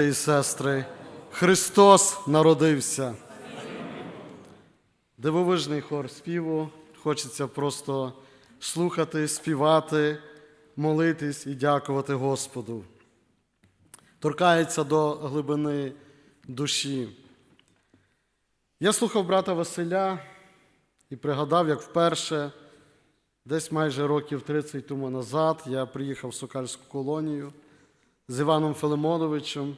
і сестри, Христос народився. Дивовижний хор співу. Хочеться просто слухати, співати, молитись і дякувати Господу. Торкається до глибини душі. Я слухав брата Василя і пригадав, як вперше, десь майже років 30 тому назад, я приїхав в Сокальську колонію з Іваном Филимоновичем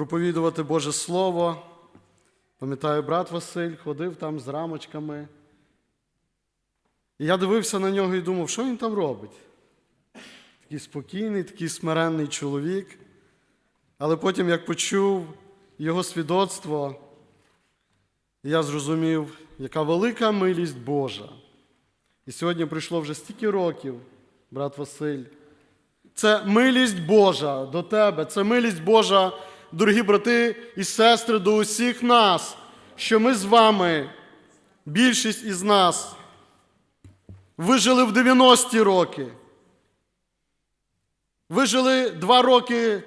проповідувати Боже Слово. Пам'ятаю, брат Василь ходив там з рамочками. І я дивився на нього і думав, що він там робить? Такий спокійний, такий смиренний чоловік. Але потім, як почув його свідоцтво, я зрозумів, яка велика милість Божа. І сьогодні пройшло вже стільки років, брат Василь. Це милість Божа до тебе, це милість Божа, дорогі брати і сестри, до усіх нас, що ми з вами, більшість із нас, вижили в 90-ті роки. Вижили два роки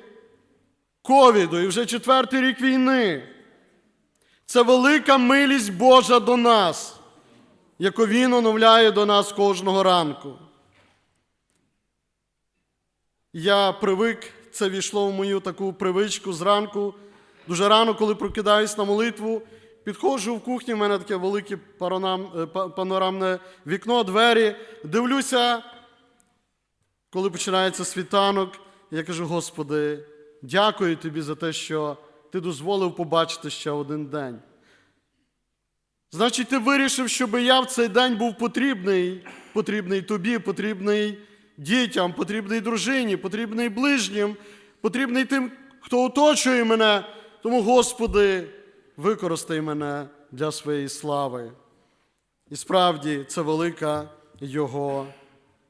ковіду і вже четвертий рік війни. Це велика милість Божа до нас, яку Він оновляє до нас кожного ранку. Я привик, це війшло в мою таку привичку зранку. Дуже рано, коли прокидаюсь на молитву, підходжу в кухню, в мене таке велике е, па- панорамне вікно, двері, дивлюся, коли починається світанок, я кажу: Господи, дякую тобі за те, що ти дозволив побачити ще один день. Значить, ти вирішив, щоб я в цей день був потрібний, потрібний тобі, потрібний дітям, потрібний дружині, потрібний ближнім, потрібний тим, хто оточує мене. Тому, Господи, використай мене для своєї слави. І справді це велика Його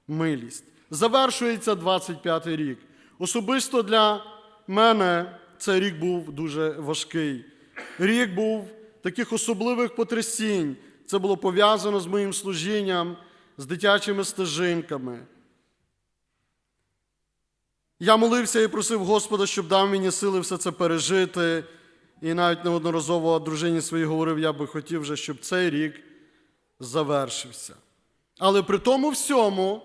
милість. Завершується 25-й рік. Особисто для мене цей рік був дуже важкий. Рік був таких особливих потрясінь. Це було пов'язано з моїм служінням, з дитячими стежинками. Я молився і просив Господа, щоб дав мені сили все це пережити. І навіть неодноразово дружині своїй говорив, я би хотів вже, щоб цей рік завершився. Але при тому всьому,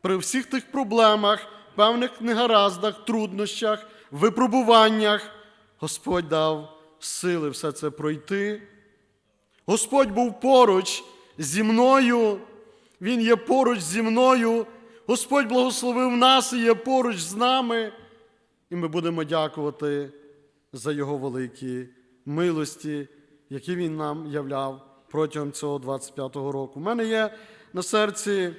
при всіх тих проблемах, певних негараздах, труднощах, випробуваннях, Господь дав сили все це пройти. Господь був поруч зі мною, Він є поруч зі мною. Господь благословив нас і є поруч з нами. І ми будемо дякувати за Його великі милості, які Він нам являв протягом цього 25-го року. У мене є на серці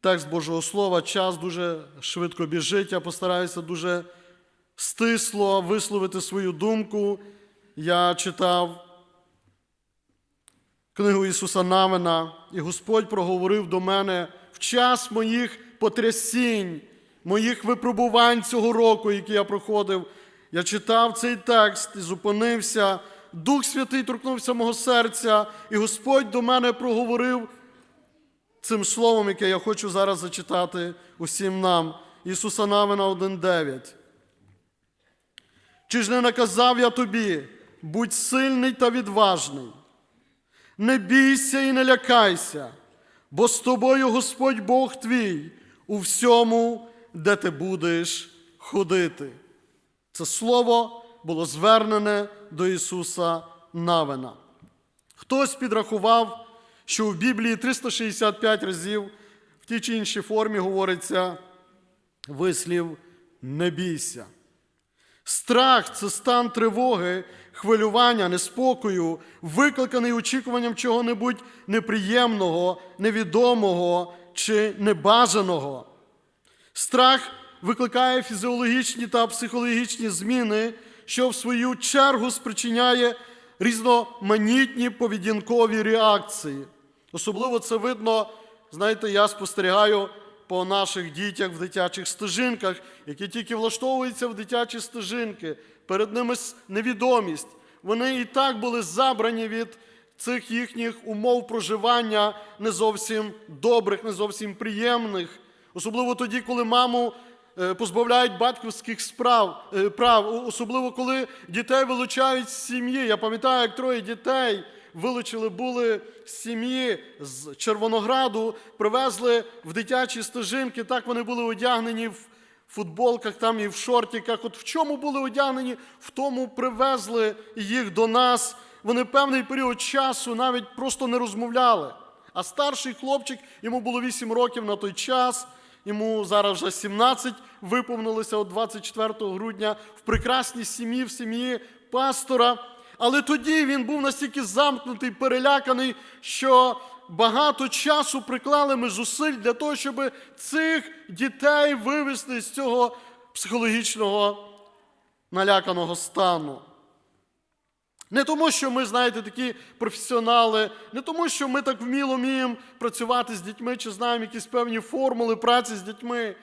текст Божого Слова, час дуже швидко біжить. Я постараюся дуже стисло висловити свою думку. Я читав книгу Ісуса Навина, і Господь проговорив до мене час моїх потрясінь, моїх випробувань цього року, які я проходив. Я читав цей текст і зупинився. Дух Святий торкнувся мого серця, і Господь до мене проговорив цим словом, яке я хочу зараз зачитати усім нам. Ісуса Навина 1,9. Чи ж не наказав я тобі, будь сильний та відважний, не бійся і не лякайся, бо з тобою Господь Бог твій у всьому, де ти будеш ходити. Це слово було звернене до Ісуса Навина. Хтось підрахував, що в Біблії 365 разів в тій чи іншій формі говориться вислів не бійся. Страх це стан тривоги, хвилювання, неспокою, викликаний очікуванням чого-небудь неприємного, невідомого чи небажаного. Страх викликає фізіологічні та психологічні зміни, що в свою чергу спричиняє різноманітні поведінкові реакції. Особливо це видно, знаєте, я спостерігаю по наших дітях в дитячих стежинках, які тільки влаштовуються в дитячі стежинки, перед ними невідомість. Вони і так були забрані від цих їхніх умов проживання не зовсім добрих, не зовсім приємних. Особливо тоді, коли маму е, позбавляють батьківських справ, е, прав, особливо коли дітей вилучають з сім'ї. Я пам'ятаю, як троє дітей вилучили були сім'ї з Червонограду, привезли в дитячі стежинки. Так вони були одягнені в футболках там і в шортиках. От в чому були одягнені, в тому привезли їх до нас. Вони певний період часу навіть просто не розмовляли. А старший хлопчик, йому було 8 років на той час, йому зараз вже 17 виповнилося от 24 грудня в прекрасній сім'ї, в сім'ї пастора. Але тоді він був настільки замкнутий, переляканий, що багато часу приклали ми зусиль для того, щоб цих дітей вивести з цього психологічного наляканого стану. Не тому, що ми, знаєте, такі професіонали, не тому, що ми так вміло вміємо працювати з дітьми чи знаємо якісь певні формули праці з дітьми,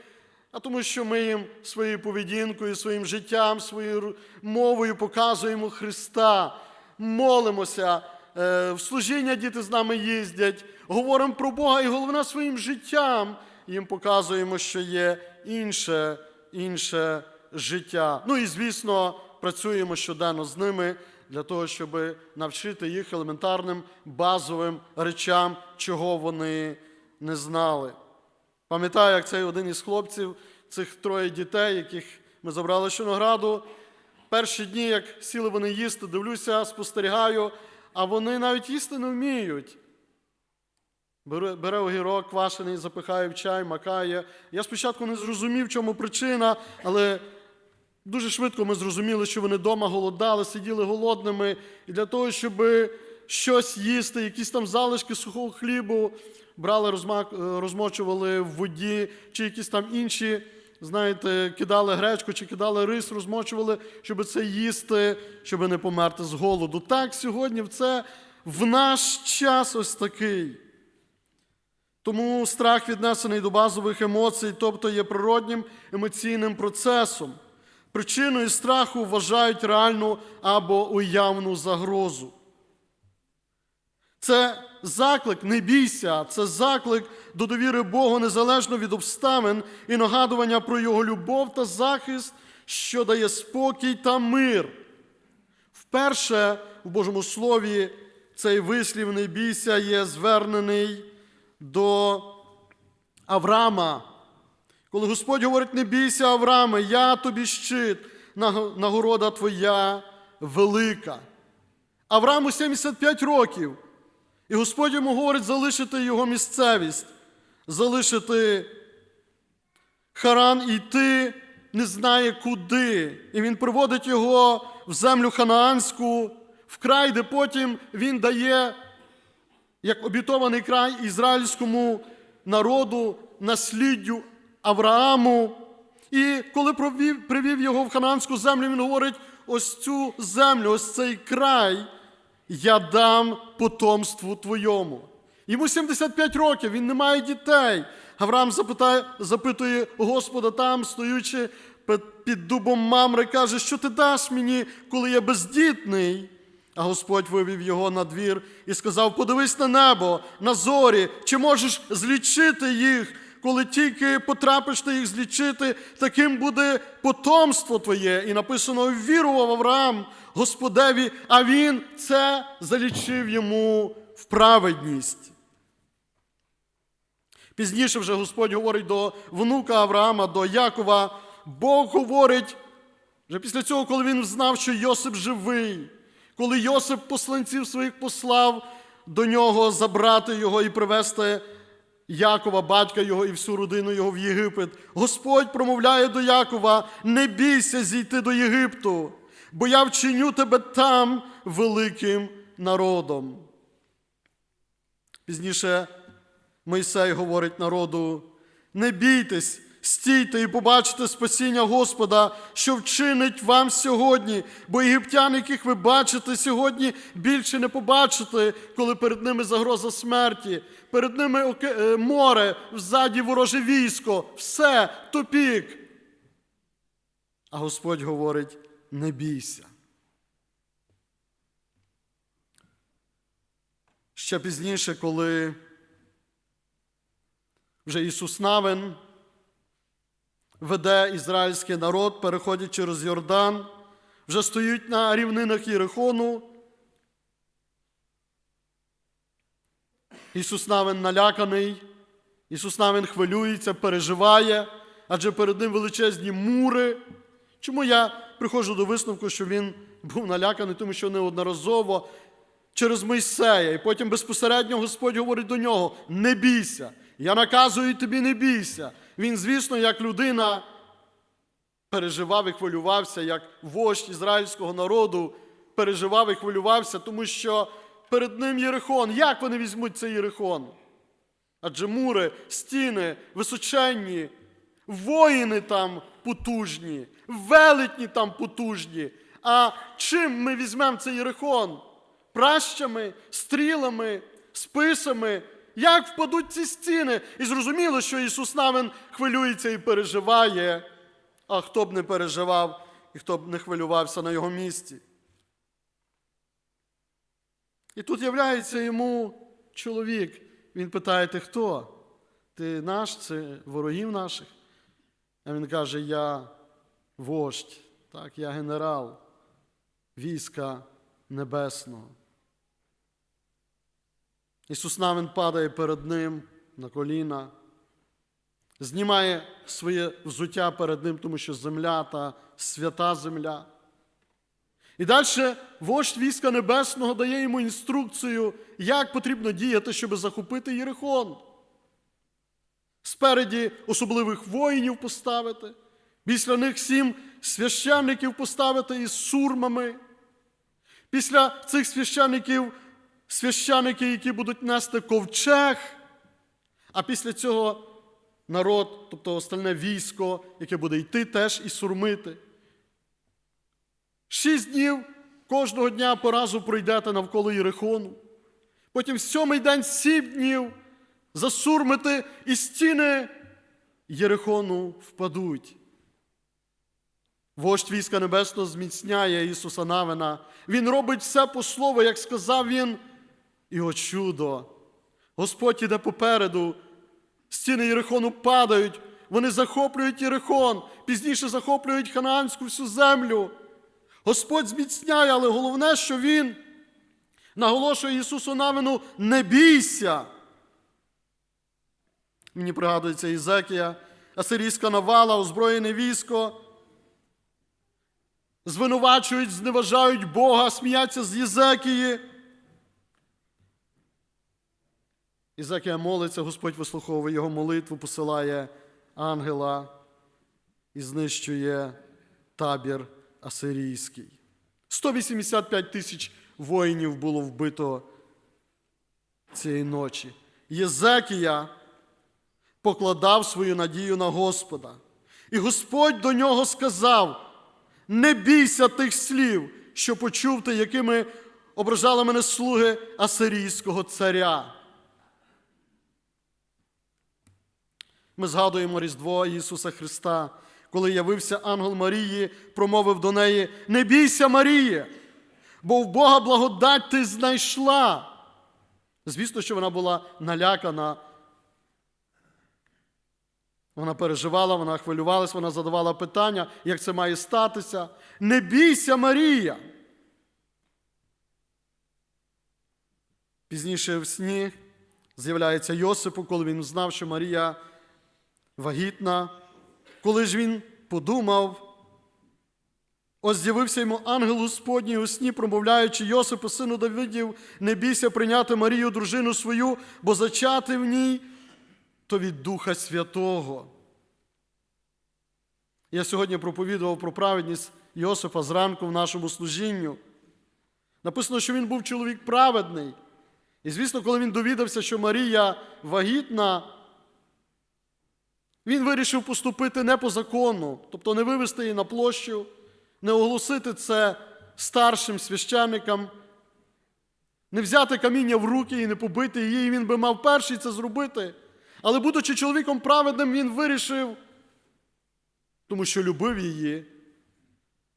а тому, що ми їм своєю поведінкою, своїм життям, своєю мовою показуємо Христа, молимося, е, в служіння діти з нами їздять, говоримо про Бога і головне своїм життям їм показуємо, що є інше, інше життя. Ну і звісно, працюємо щоденно з ними для того, щоб навчити їх елементарним базовим речам, чого вони не знали. Пам'ятаю, як цей один із хлопців, цих троє дітей, яких ми забрали з Чорнограду, перші дні, як сіли вони їсти, дивлюся, спостерігаю, а вони навіть їсти не вміють. Бере, огірок квашений, запихає в чай, макає. Я спочатку не зрозумів, в чому причина, але дуже швидко ми зрозуміли, що вони вдома голодали, сиділи голодними. І для того, щоб щось їсти, якісь там залишки сухого хлібу, брали, е, розмочували в воді, чи якісь там інші, знаєте, кидали гречку чи кидали рис, розмочували, щоб це їсти, щоб не померти з голоду. Так, сьогодні це в наш час ось такий. Тому страх віднесений до базових емоцій, тобто є природнім емоційним процесом. Причиною страху вважають реальну або уявну загрозу. Це заклик, не бійся, це заклик до довіри Богу незалежно від обставин і нагадування про Його любов та захист, що дає спокій та мир. Вперше в Божому Слові цей вислів не бійся є звернений до Авраама. Коли Господь говорить, не бійся, Аврааме, я тобі щит, нагорода твоя велика. Аврааму 75 років. І Господь йому говорить залишити його місцевість, залишити Харан і йти не знає куди. І він приводить його в землю ханаанську, в край, де потім він дає як обітований край ізраїльському народу, насліддю Аврааму. І коли привів його в ханаанську землю, він говорить: ось цю землю, ось цей край я дам потомству твоєму. Йому 75 років, він не має дітей. Авраам запитає, запитує Господа там, стоючи під, дубом мамри, каже, що ти даш мені, коли я бездітний? А Господь вивів його на двір і сказав: Подивись на небо, на зорі, чи можеш злічити їх, коли тільки потрапиш ти їх злічити, таким буде потомство твоє. І написано: вірував Авраам Господеві, а він це залічив йому в праведність. Пізніше вже Господь говорить до внука Авраама, до Якова. Бог говорить, вже після цього, коли він знав, що Йосип живий, коли Йосип посланців своїх послав до нього забрати його і привезти Якова, батька його і всю родину його в Єгипет. Господь промовляє до Якова: не бійся зійти до Єгипту, бо я вчиню тебе там великим народом. Пізніше Мойсей говорить народу: не бійтесь, стійте і побачите спасіння Господа, що вчинить вам сьогодні, бо єгиптян, яких ви бачите сьогодні, більше не побачите, коли перед ними загроза смерті, перед ними е, море, взаді вороже військо, все, тупік. А Господь говорить: не бійся. Ще пізніше, коли вже Ісус Навин веде ізраїльський народ, переходять через Йордан, вже стоють на рівнинах Єрихону. Ісус Навин наляканий, Ісус Навин хвилюється, переживає, адже перед ним величезні мури. Чому я приходжу до висновку, що він був наляканий, тому що неодноразово через Мойсея, і потім безпосередньо Господь говорить до нього: не бійся, я наказую тобі, не бійся. Він, звісно, як людина переживав і хвилювався, як вождь ізраїльського народу переживав і хвилювався, тому що перед ним Єрихон. Як вони візьмуть цей Єрихон? Адже мури, стіни височенні, воїни там потужні, велетні там потужні. А чим ми візьмемо цей Єрихон? Пращами, стрілами, списами. Як впадуть ці стіни? І зрозуміло, що Ісус Навин хвилюється і переживає. А хто б не переживав і хто б не хвилювався на його місці. І тут являється йому чоловік. Він питає, ти хто? Ти наш, це ворогів наших? А він каже, я вождь, так, я генерал війська небесного. Ісус Навин падає перед ним на коліна, знімає своє взуття перед ним, тому що земля та свята земля. І далі вождь війська небесного дає йому інструкцію, як потрібно діяти, щоб захопити Єрихон. Спереді особливих воїнів поставити, після них сім священників поставити із сурмами. Після цих священників священники, які будуть нести ковчег, а після цього народ, тобто остальне військо, яке буде йти теж і сурмити. Шість днів кожного дня по разу пройдете навколо Єрихону. Потім сьомий день сім днів засурмити і стіни Єрихону впадуть. Вождь війська небесного зміцняє Ісуса Навина. Він робить все по слову, як сказав він, і о чудо. Господь іде попереду, стіни Єрихону падають, вони захоплюють Єрихон, пізніше захоплюють ханаанську всю землю. Господь зміцняє, але головне, що Він наголошує Ісусу Навину, не бійся. Мені пригадується Ізекія, асирійська навала, озброєне військо. Звинувачують, зневажають Бога, сміяться з Єзекії. Ізекія молиться, Господь вислуховує його молитву, посилає ангела і знищує табір асирійський. 185 тисяч воїнів було вбито цієї ночі. Єзекія покладав свою надію на Господа. І Господь до нього сказав: не бійся тих слів, що почув ти, якими ображали мене слуги Асирійського царя. Ми згадуємо Різдво Ісуса Христа, коли явився ангел Марії, промовив до неї: Не бійся, Марія, бо в Бога благодать ти знайшла. Звісно, що вона була налякана. Вона переживала, вона хвилювалася, вона задавала питання, як це має статися. Не бійся, Марія. Пізніше в сні з'являється Йосипу, коли він знав, що Марія вагітна. Коли ж він подумав, ось з'явився йому ангел Господній у сні, промовляючи Йосипу, сину Давидів, не бійся прийняти Марію, дружину свою, бо зачати в ній то від Духа Святого. Я сьогодні проповідував про праведність Йосифа зранку в нашому служінню. Написано, що він був чоловік праведний. І, звісно, коли він довідався, що Марія вагітна, він вирішив поступити не по закону, тобто не вивести її на площу, не оголосити це старшим священникам, не взяти каміння в руки і не побити її, і він би мав перший це зробити. Але, будучи чоловіком праведним, він вирішив, тому що любив її,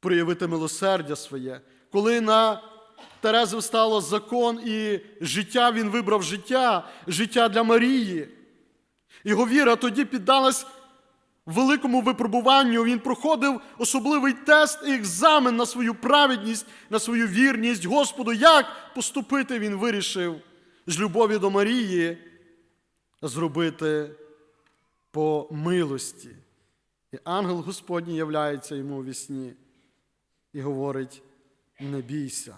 проявити милосердя своє. Коли на Терези стало закон і життя, він вибрав життя, життя для Марії. Його віра тоді піддалась великому випробуванню він проходив особливий тест і екзамен на свою праведність, на свою вірність Господу. Як поступити він вирішив з любові до Марії зробити по милості. І ангел Господній являється йому у вісні і говорить: не бійся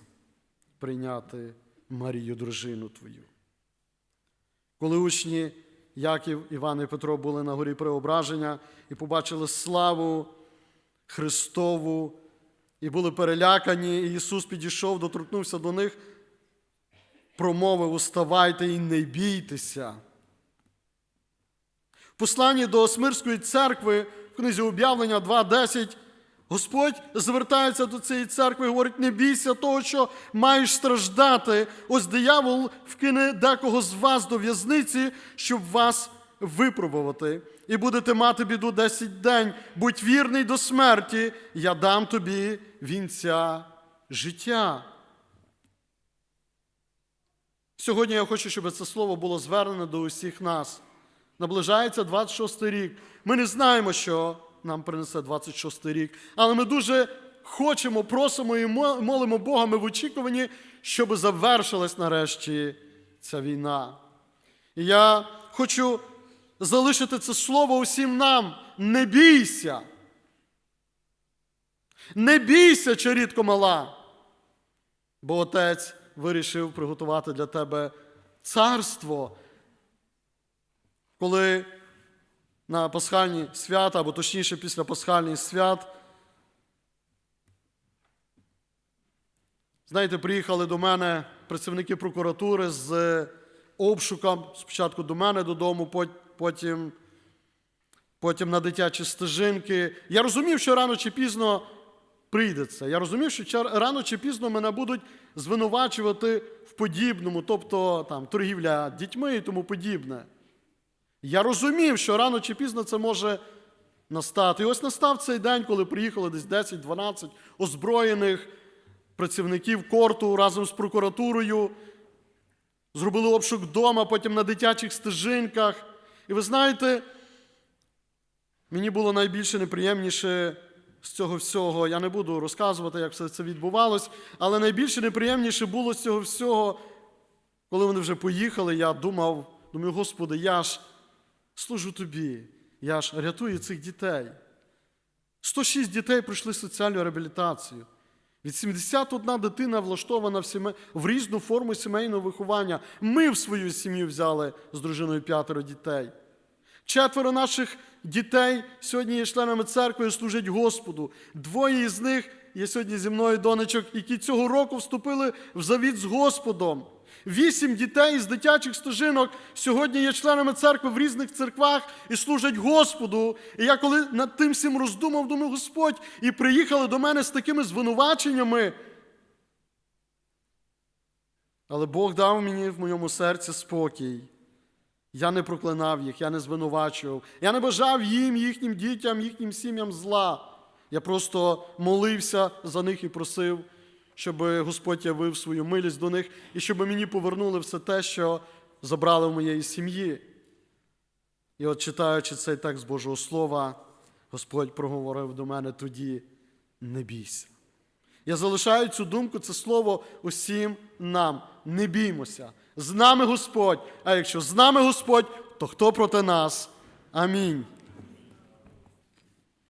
прийняти Марію, дружину твою. Коли учні Яків, Іван і Петро були на горі Преображення і побачили славу Христову, і були перелякані, і Ісус підійшов, доторкнувся до них, промовив: Уставайте і не бійтеся. Посланні до Смирської церкви в книзі об'явлення 2.10 Господь звертається до цієї церкви і говорить: не бійся того, що маєш страждати. Ось диявол вкине декого з вас до в'язниці, щоб вас випробувати. І будете мати біду 10 день. Будь вірний до смерті, я дам тобі вінця життя. Сьогодні я хочу, щоб це слово було звернене до усіх нас. Наближається 26 рік. Ми не знаємо, що нам принесе 26 рік, але ми дуже хочемо, просимо і молимо Бога, ми в очікуванні, щоб завершилась нарешті ця війна. І я хочу залишити це слово усім нам. Не бійся. Не бійся, чарітко мала, бо Отець вирішив приготувати для тебе царство. Коли на пасхальні свята, або точніше після пасхальних свят, знаєте, приїхали до мене працівники прокуратури з обшуком. Спочатку до мене додому, потім, потім на дитячі стежинки. Я розумів, що рано чи пізно прийде це. Я розумів, що рано чи пізно мене будуть звинувачувати в подібному, тобто там, торгівля дітьми і тому подібне. Я розумів, що рано чи пізно це може настати. І ось настав цей день, коли приїхали десь 10-12 озброєних працівників корту разом з прокуратурою, зробили обшук вдома, потім на дитячих стежинках. І ви знаєте, мені було найбільше неприємніше з цього всього. Я не буду розказувати, як все це відбувалось, але найбільше неприємніше було з цього всього, коли вони вже поїхали, я думав, думаю, Господи, я ж служу тобі, я ж рятую цих дітей. 106 дітей пройшли соціальну реабілітацію. 81 дитина влаштована в, сіме... в різну форму сімейного виховання. Ми в свою сім'ю взяли з дружиною п'ятеро дітей. Четверо наших дітей сьогодні є членами церкви і служать Господу. Двоє із них є сьогодні зі мною донечок, які цього року вступили в завіт з Господом. Вісім дітей з дитячих стежинок сьогодні є членами церкви в різних церквах і служать Господу. І я коли над тим всім роздумав, думаю, Господь, і приїхали до мене з такими звинуваченнями. Але Бог дав мені в моєму серці спокій. Я не проклинав їх, я не звинувачував. Я не бажав їм, їхнім дітям, їхнім сім'ям зла. Я просто молився за них і просив, щоб Господь явив свою милість до них і щоб мені повернули все те, що забрали в моєї сім'ї. І от читаючи цей текст Божого Слова, Господь проговорив до мене тоді: не бійся. Я залишаю цю думку, це слово усім нам. Не біймося. З нами Господь. А якщо з нами Господь, то хто проти нас? Амінь.